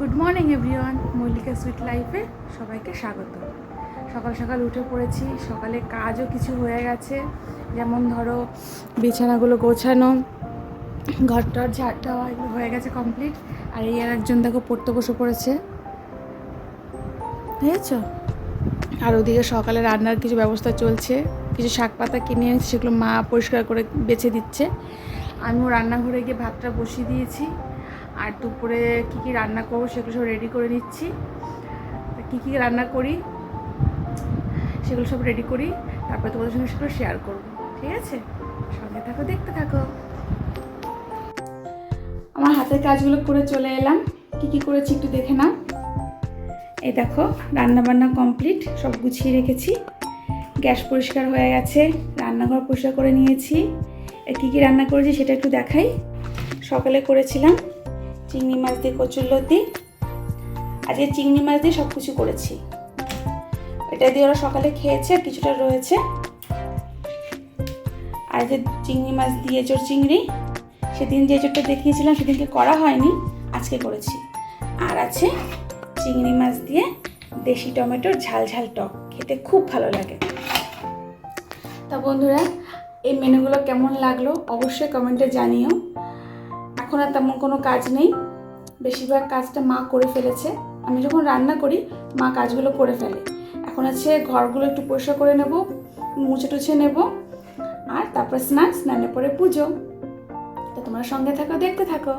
Good morning everyone Mallika sweet লাইফে সবাইকে স্বাগত। সকাল সকাল উঠে পড়েছি। সকালে কাজও কিছু হয়ে গেছে। যেমন ধরো, বিছানাগুলো গোছানো, ঘরটার ঝাড় দেওয়া এগুলো হয়ে গেছে কমপ্লিট আর এই আর একজন দেখো পড়তে বসে পড়েছে। বুঝেছ? আর ওদিকে সকালে রান্নার কিছু ব্যবস্থা চলছে। কিছু শাক পাতা কিনে এনেছি, সেগুলো মা পরিষ্কার করে বেছে দিচ্ছে। আমিও রান্নাঘরে গিয়ে ভাতটা বসিয়ে দিয়েছি। আর দুপুরে কী কী রান্না করব সেগুলো সব রেডি করে নিচ্ছি। কী কী রান্না করি, সেগুলো সব রেডি করি, তারপরে তোমাদের সঙ্গে সেগুলো শেয়ার করব। ঠিক আছে? সঙ্গে থাকো, দেখতে থাকো। আমার হাতের কাজগুলো করে চলে এলাম। কী কী করেছি একটু দেখে নাও। এই দেখো রান্না বান্না কমপ্লিট সব গুছিয়ে রেখেছি। গ্যাস পরিষ্কার হয়ে গেছে, রান্নাঘর পরিষ্কার করে নিয়েছি। কী কী রান্না করেছি সেটা একটু দেখাই। সকালে করেছিলাম চিংড়ি মাছ দিয়ে কচুরলতি আজকে চিংড়ি মাছ দিয়ে সব কিছু করেছি। এটা দিয়ে ওরা সকালে খেয়েছে, কিছুটা রয়েছে। আর যে চিংড়ি মাছ দিয়ে এঁচড় চিংড়ি, সেদিন যে এঁচড়টা দেখিয়েছিলাম, সেদিনকে করা হয়নি, আজকে করেছি। আর আছে চিংড়ি মাছ দিয়ে দেশি টমেটোর ঝাল ঝাল টক, খেতে খুব ভালো লাগে। তা বন্ধুরা, এই মেনুগুলো কেমন লাগল? অবশ্যই কমেন্টে জানিও। এখন আর তেমন কোনো কাজ নেই। বেশিরভাগ কাজটা মা করে ফেলেছে। আমি যখন রান্না করি, মা কাজগুলো করে ফেলে। এখন আছে ঘরগুলো একটু পরিষ্কার করে নেব, মুছে টুছে নেব, আর তারপর স্নান, স্নানের পরে পুজো। তো তোমার সঙ্গে থাকো, দেখতে থাকো।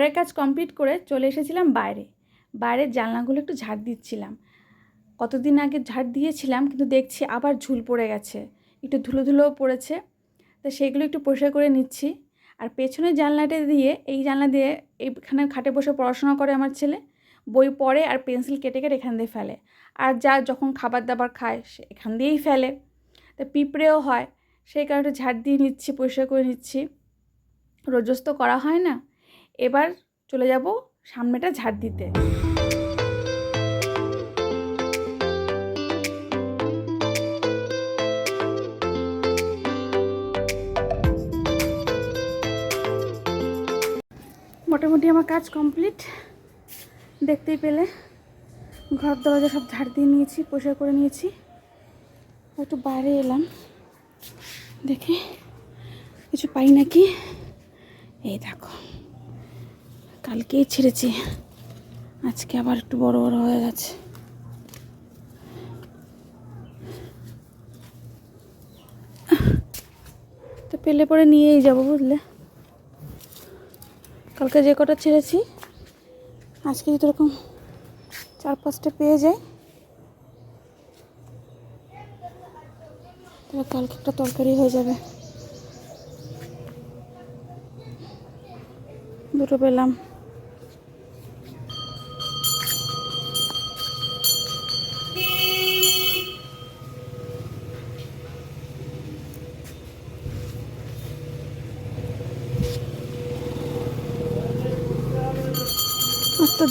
ঘরের কাজ কমপ্লিট করে চলে এসেছিলাম বাইরে। বাইরের জানলাগুলো একটু ঝাড় দিচ্ছিলাম। কতদিন আগে ঝাড় দিয়েছিলাম, কিন্তু দেখছি আবার ঝুল পড়ে গেছে। একটু ধুলো ধুলোও পড়েছে। তো সেগুলো একটু পরিষ্কার করে নিচ্ছি। আর পেছনের জানলাটা দিয়ে, এই জানলা দিয়ে এইখানে খাটে বসে পড়াশোনা করে আমার ছেলে। বই পড়ে আর পেন্সিল কেটে কেটে এখান দিয়ে ফেলে। আর যা যখন খাবার দাবার খায়, সে এখান দিয়েই ফেলে। তো পিঁপড়েও হয়। সেই কারণে ঝাড় দিয়ে নিচ্ছি, পরিষ্কার করে নিচ্ছি। রোজস তো করা হয় না। এবার চলে যাব সামনেটা ঝাড় দিতে। মোটামুটি আমার কাজ কমপ্লিট। দেখতেই পেলে। ঘর দরজা সব ঝাড় দিয়ে নিয়েছি, পরিষ্কার করে নিয়েছি। একটু বাইরে এলাম। দেখে, কিছু পাই নাকি? এই দেখো। কালকেই ছেড়েছি। আজকে আবার একটু বড় বড় হয়ে গেছে। তো পেলে পরে নিয়েই যাব বুঝলে? কালকে যে কটা ছেড়েছি, আজকে যদি এরকম চার পাঁচটা পেয়ে যাই তাহলে কালকে একটা তরকারি হয়ে যাবে। দুটো পেলাম।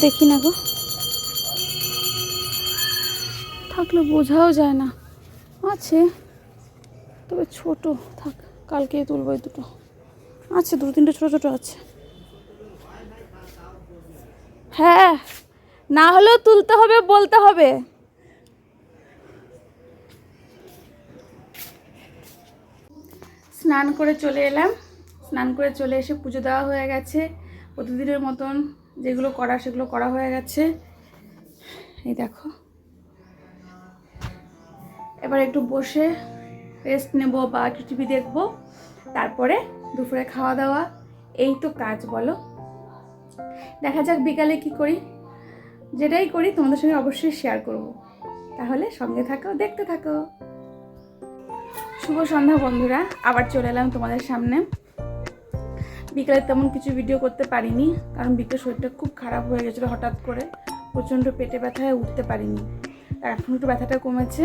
দেখি না গো। থাকলে বোঝাও যায় না। আছে। তবে ছোট থাক, কালকে তুলবো এই দুটো। আছে দু তিনটে ছোটো ছোটো আছে। হ্যাঁ না হলেও তুলতে হবে, বলতে হবে। স্নান করে চলে এলাম। স্নান করে চলে এসে পুজো দেওয়া হয়ে গেছে। প্রতিদিনের মতন যেগুলো করা, সেগুলো করা হয়ে গেছে। এই দেখো। এবার একটু বসে রেস্ট নেব বা একটু টিভি দেখব। তারপরে দুপুরে খাওয়া দাওয়া। এই তো কাজ বলো। দেখা যাক বিকালে কি করি। যেটাই করি, তোমাদের সঙ্গে অবশ্যই শেয়ার করব। তাহলে সঙ্গে থাকো, দেখতে থাকো। শুভ সন্ধ্যা বন্ধুরা। আবার চলে এলাম তোমাদের সামনে। বিকালে তেমন কিছু ভিডিও করতে পারিনি, কারণ বিকেল শরীরটা খুব খারাপ হয়ে গেছিল হঠাৎ করে। প্রচণ্ড পেটে ব্যথায় উঠতে পারিনি। এখন একটু ব্যথাটা কমেছে।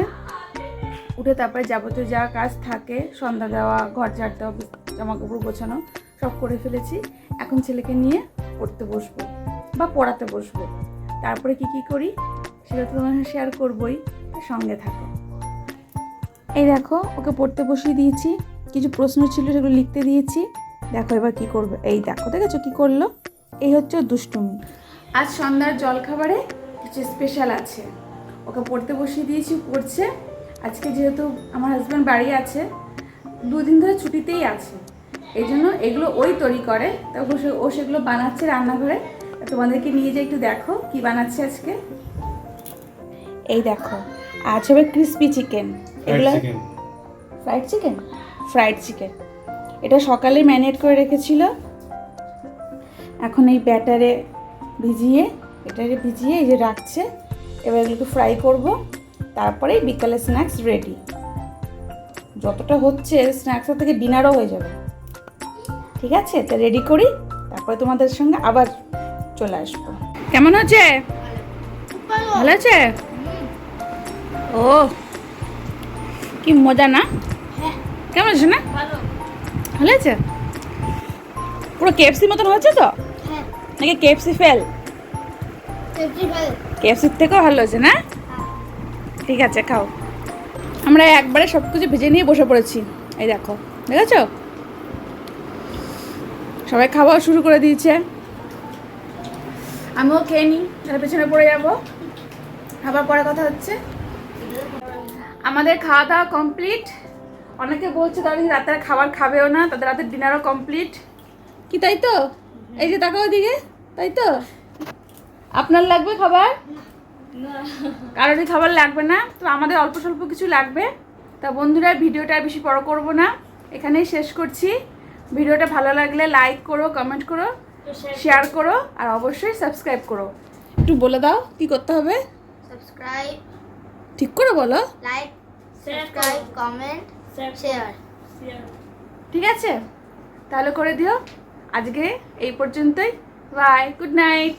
উঠে তারপরে যাবতীয় যা কাজ থাকে, সন্ধ্যা দেওয়া, ঘর ঝাড় দেওয়া জামা কাপড় গোছানো, সব করে ফেলেছি। এখন ছেলেকে নিয়ে পড়তে বসবো বা পড়াতে বসবো। তারপরে কি কি করি, সেটা তো তোমার শেয়ার করবোই সঙ্গে থাকো। এই দেখো, ওকে পড়তে বসিয়ে দিয়েছি। কিছু প্রশ্ন ছিল সেগুলো লিখতে দিয়েছি। দেখো এবার কি করবে? এই দেখো দেখেছ কি করল? এই হচ্ছে দুষ্টুমি। আজ সন্ধ্যার জলখাবারে কিছু স্পেশাল আছে। ওকে পড়তে বসিয়ে দিয়েছি পড়ছে। আজকে যেহেতু আমার হাজব্যান্ড বাড়ি আছে দুদিন ধরে ছুটিতেই আছে। এই জন্য এগুলো ওই তৈরি করে। তখন সে ও সেগুলো বানাচ্ছে রান্নাঘরে। তোমাদেরকে নিয়ে যে একটু দেখো কি বানাচ্ছে আজকে। এই দেখো আজ হবে ক্রিসপি চিকেন এগুলো ফ্রাইড চিকেন ফ্রাইড চিকেন এটা সকালে ম্যারিনেট করে রেখেছিল। এখন এই ব্যাটারে ভিজিয়ে এটারে ভিজিয়ে এই যে রাখছে। এবার এগুলোকে ফ্রাই করব। তারপরে বিকালে স্ন্যাক্স রেডি। যতটা হচ্ছে স্ন্যাক্সের থেকে ডিনারও হয়ে যাবে। ঠিক আছে? তো রেডি করি তারপরে তোমাদের সঙ্গে আবার চলে আসব। কেমন হচ্ছে ভালো আছে? ও কি মজা না? কেমন আছে না? ভালো আছে পুরো কেএফসি মতন হয়েছে তো? হ্যাঁ। নাকি কেএফসি ফেল কেএফসির থেকেও ভালো হয়েছে না? ঠিক আছে খাও। আমরা একবারে সব কিছু ভেজে নিয়ে বসে পড়েছি। এই দেখো দেখেছ? সবাই খাওয়া শুরু করে দিয়েছে। আমিও খেয়ে নিই তার পেছনে পড়ে যাব। খাবার পরে কথা হচ্ছে। আমাদের খাওয়া দাওয়া কমপ্লিট। অনেকে বলছে তারা নাকি রাতের খাবার খাবেও না তাদের রাতের ডিনারও কমপ্লিট কি তাই তো? এই যে তাকাও দিকে তাই তো? আপনার লাগবে খাবার? কারোরই খাবার লাগবে না তো আমাদের অল্প স্বল্প কিছু লাগবে। তা বন্ধুরা ভিডিওটা আর বেশি বড় করব না। এখানেই শেষ করছি। ভিডিওটা ভালো লাগলে লাইক করো কমেন্ট করো শেয়ার করো। আর অবশ্যই সাবস্ক্রাইব করো। একটু বলে দাও কি করতে হবে? সাবস্ক্রাইব ঠিক করে বলো। লাইক সাবস্ক্রাইব কমেন্ট শেয়ার ঠিক আছে? তাহলে করে দিও। আজকে এই পর্যন্তই। Bye good night